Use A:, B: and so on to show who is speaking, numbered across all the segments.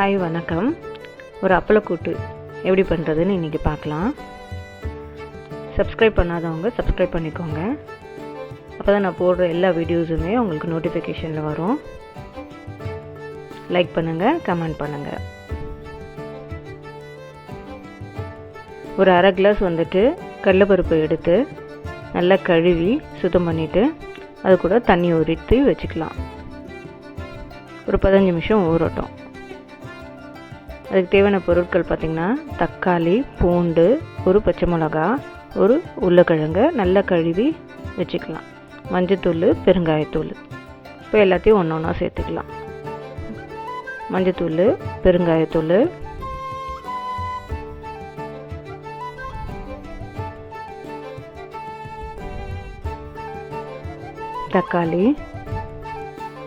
A: Hi வணக்கம். ஒரு அப்பளக்கூட்டு. எப்படி பண்ணுறதுன்னு இன்றைக்கி பார்க்கலாம். சப்ஸ்கிரைப் பண்ணாதவங்க சப்ஸ்கிரைப் பண்ணிக்கோங்க. அப்போ தான் நான் போடுற எல்லா வீடியோஸுமே உங்களுக்கு நோட்டிஃபிகேஷனில் வரும். லைக் பண்ணுங்கள் கமெண்ட் பண்ணுங்கள் ஒரு அரை கிளாஸ் வந்துட்டு கடலைப்பருப்பு எடுத்து நல்லா கழுவி சுத்தம் பண்ணிவிட்டு அது கூட தண்ணி ஊற்றி வச்சுக்கலாம். ஒரு பதினஞ்சு நிமிஷம் ஊறட்டும். அதுக்கு தேவையான பொருட்கள் பார்த்திங்கன்னா தக்காளி பூண்டு ஒரு பச்சை மிளகா ஒரு உருளைக்கிழங்கை நல்லா கழுவி வச்சுக்கலாம். மஞ்சத்தூள் பெருங்காயத்தூள் இப்போ எல்லாத்தையும் ஒன்று ஒன்றா சேர்த்துக்கலாம். மஞ்சத்தூள் பெருங்காயத்தூள் தக்காளி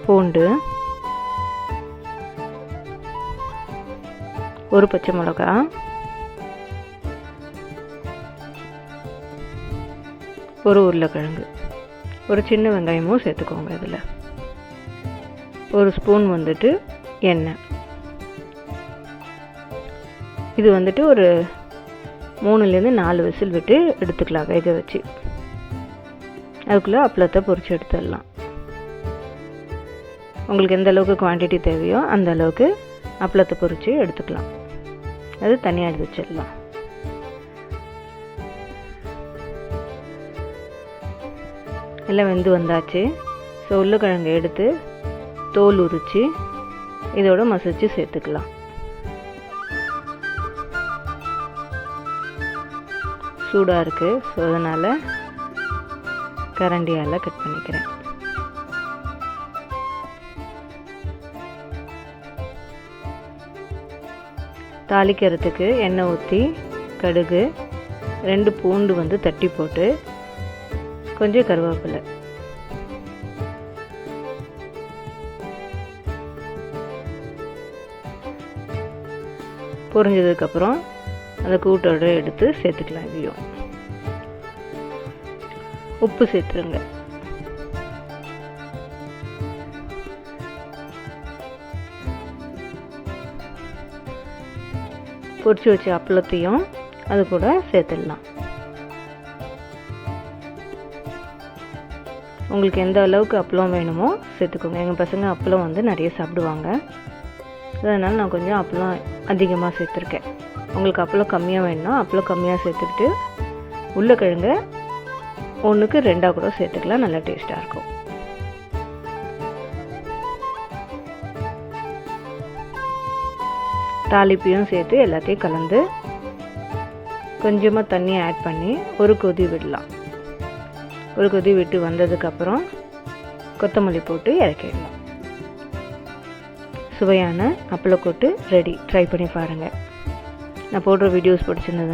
A: பூண்டு ஒரு பச்சை மிளகா. ஒரு உருளைக்கிழங்கு. ஒரு சின்ன வெங்காயமும் சேர்த்துக்கோங்க இதில். ஒரு ஸ்பூன் வந்துட்டு எண்ணெய். இது வந்துட்டு ஒரு மூணுலேருந்து நாலு விசில் விட்டு எடுத்துக்கலாம் வேக வச்சு. அதுக்குள்ளே அப்பளத்தை பொறிச்சு எடுத்துடலாம். உங்களுக்கு எந்த அளவுக்கு குவான்டிட்டி தேவையோ அந்த அளவுக்கு அப்பளத்தை பொரித்து எடுத்துக்கலாம். அது தனியாக எடுத்து வச்சிடலாம். எல்லாம் வெந்து வந்தாச்சு. ஸோ உருளைக்கிழங்கு எடுத்து தோல் உரித்து இதோட மசிச்சு சேர்த்துக்கலாம். சூடாக இருக்குது ஸோ அதனால் கரண்டியால் கட் பண்ணிக்கிறேன். தாளிக்கிறதுக்கு எண்ணெய் ஊற்றி கடுகு ரெண்டு பூண்டு வந்து தட்டி போட்டு கொஞ்சம் கருவேப்பிலை. பொரிஞ்சதுக்கப்புறம் அந்த கூட்டோட எடுத்து சேர்த்துக்கலாம் இதையும். உப்பு சேர்த்துருங்க. பொறிச்சு வச்ச அப்பளத்தையும் அது கூட சேர்த்துடலாம். உங்களுக்கு எந்த அளவுக்கு அப்பளம் வேணுமோ சேர்த்துக்கோங்க. எங்கள் பசங்க அப்பளம் வந்து நிறைய சாப்பிடுவாங்க. அதனால் நான் கொஞ்சம் அப்பளம் அதிகமாக சேர்த்துருக்கேன். உங்களுக்கு அப்பளம் கம்மியாக வேணும்னா அப்பளம் கம்மியாக சேர்த்துக்கிட்டு உருளைக்கிழங்க ஒன்றுக்கு ரெண்டாக கூட சேர்த்துக்கலாம். நல்லா டேஸ்ட்டாக இருக்கும். தாளிப்பையும் சேர்த்து எல்லாத்தையும் கலந்து கொஞ்சமாக தண்ணி ஆட் பண்ணி ஒரு கொதி விடலாம். ஒரு கொதி விட்டு வந்ததுக்கப்புறம் கொத்தமல்லி போட்டு இறக்கிடலாம் சுவையான அப்பளக்கொட்டு ரெடி ட்ரை பண்ணி பாருங்கள் நான் போடுற வீடியோஸ் பிடிச்சிருந்தது